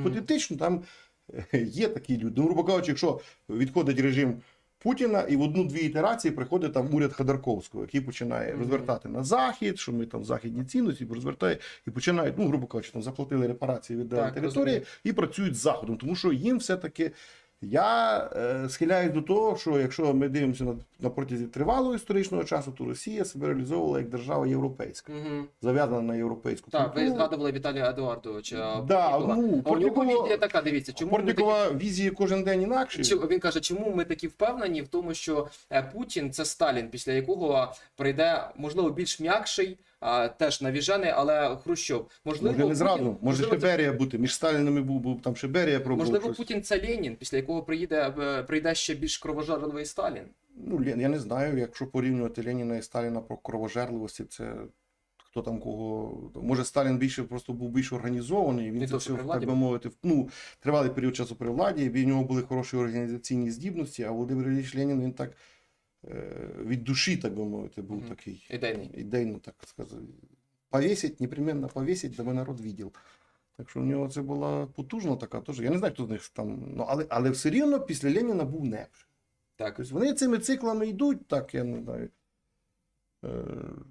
гіпотетично там е, є такі люди. Ну, грубо кажучи, якщо відходить режим Путіна, і в одну-дві ітерації приходить там уряд Ходорковського, який починає розвертати на захід, що ми там західні цінності, розвертає і починають, ну, грубо кажучи, там заплатили репарації від Так, території розумію. і працюють з заходом, тому що їм все-таки. Я е, схиляюсь до того, що якщо ми дивимося на, на протязі тривалого історичного часу, то Росія себе реалізовувала як держава європейська, Угу. зав'язана на європейську Так, ви згадували Віталія Едуардовича. Да, ну, а у нього Портнікова- візія така, дивіться, чому ми такі візії кожен день інакші. Чи- Він каже, чому ми такі впевнені в тому, що е, Путін це Сталін, після якого прийде, можливо, більш м'якший, а, теж навіжений, але Хрущов. Можливо, Може не зразу, Путін- може це- бути. Між Сталінами був, був там ще Берія пробував. Можливо, щось. Путін це Ленін, після якого приїде, е, прийде ще більш кровожерливий Сталін. Ну, я не знаю, якщо порівнювати Леніна і Сталіна по кровожерливості, це хто там кого. Може, Сталін більше просто був більш організований. Він Не це все, так би мовити, ну, тривалий період часу при владі, в нього були хороші організаційні здібності, а Володимир Ілліч Ленін він так е, від душі, так би мовити, був Мгм. такий. Ідейний. ідейно, так сказати. Повісить, непременно повісить, дабы народ видів. Так що в нього це була потужна така теж. Я не знаю, хто з них там. Ну, але, але все рівно після Леніна був непш. Так. Тобто вони цими циклами йдуть, так, я не знаю. Е,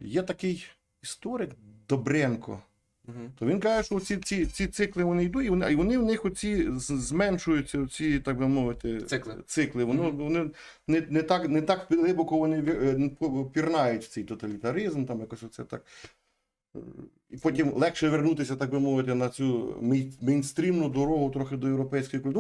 є такий історик Добренко. Угу. То він каже, що ці, ці, ці цикли вони йдуть, і вони, і вони в них оці зменшуються, оці, так би мовити, Цикли. цикли. Воно, вони не, не, так, не так глибоко вони е, пірнають в цей тоталітаризм, там якось оце так. І потім легше вернутися, так би мовити, на цю мей- мейнстрімну дорогу трохи до європейської культури.